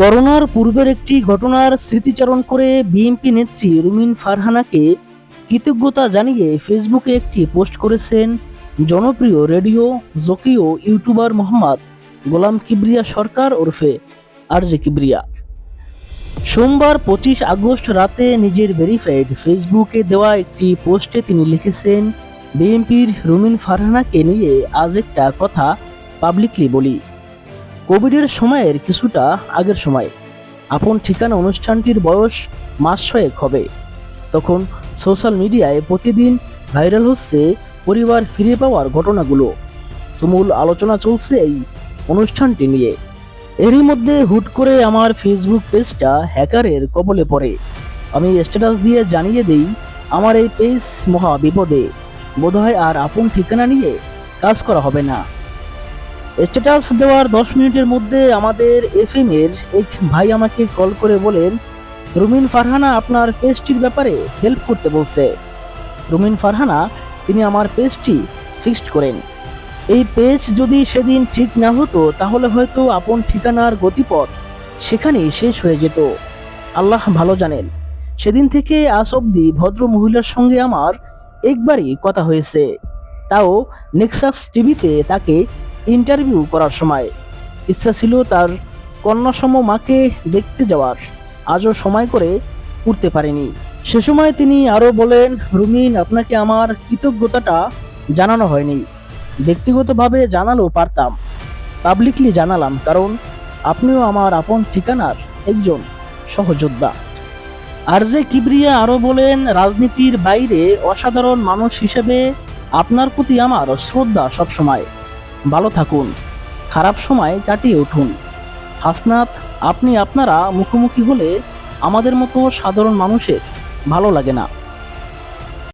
করোনার পূর্বের একটি ঘটনার স্মৃতিচারণ করে বিএনপি নেত্রী রুমিন ফারহানাকে কৃতজ্ঞতা জানিয়ে ফেসবুকে একটি পোস্ট করেছেন জনপ্রিয় রেডিও জকি ও ইউটিউবার মোহাম্মদ গোলাম কিবরিয়া সরকার ওরফে আরজে কিবরিয়া। সোমবার পঁচিশ আগস্ট রাতে নিজের ভেরিফাইড ফেসবুকে দেওয়া একটি পোস্টে তিনি লিখেছেন, বিএনপির রুমিন ফারহানাকে নিয়ে আজ একটা কথা পাবলিকলি বলি। কোভিডের সময়ের কিছুটা আগের সময়। আপন ঠিকানা অনুষ্ঠানটির বয়স মাস ছয়েক হবে। তখন সোশ্যাল মিডিয়ায় প্রতিদিন ভাইরাল হচ্ছে পরিবার ফিরে পাওয়ার ঘটনাগুলো। তুমুল আলোচনা চলছে এই অনুষ্ঠানটি নিয়ে। এরই মধ্যে হুট করে আমার ফেসবুক পেজটা হ্যাকারের কবলে পড়ে। আমি স্ট্যাটাস দিয়ে জানিয়ে দেই, আমার এই পেজ মহা বিপদে। বোধহয় আর আপন ঠিকানা নিয়ে কাজ করা হবে না। স্ট্যাটাস দেওয়ার দশ মিনিটের মধ্যে আমাদের এফএম এর এক ভাই আমাকে কল করে বলেন, রুমিন ফারহানা আপনার পেজটির ব্যাপারে হেল্প করতে বলছে। রুমিন ফারহানা, তিনি আমার পেজটি ফিক্সড করেন। এই পেজ যদি সেদিন ঠিক না হতো, তাহলে হয়তো আপন ঠিকানার গতিপথ সেখানেই শেষ হয়ে যেত। আল্লাহ ভালো জানেন, সেদিন থেকে আজ অব্দি ভদ্র মহিলার সঙ্গে আমার একবারই কথা হয়েছে। তাও নেক্সাস টিভিতে তাকে ইন্টারভিউ করার সময়। ইচ্ছা ছিল তার কন্যাসম মাকে দেখতে যাওয়ার। আজও সময় করে উঠতে পারেনি। সে সময় তিনি আরও বলেন, রুমিন, আপনাকে আমার কৃতজ্ঞতাটা জানানো হয়নি। ব্যক্তিগতভাবে জানালেও পারতাম। পাবলিকলি জানালাম, কারণ আপনিও আমার আপন ঠিকানার একজন সহযোদ্ধা। আর যে কিবরিয়া আরও বলেন, রাজনীতির বাইরে অসাধারণ মানুষ হিসেবে আপনার প্রতি আমার শ্রদ্ধা সবসময়। ভালো থাকুন। খারাপ সময় কাটিয়ে উঠুন। হাসনাত, আপনি আপনারা মুখোমুখি হলে আমাদের মতো সাধারণ মানুষের ভালো লাগে না।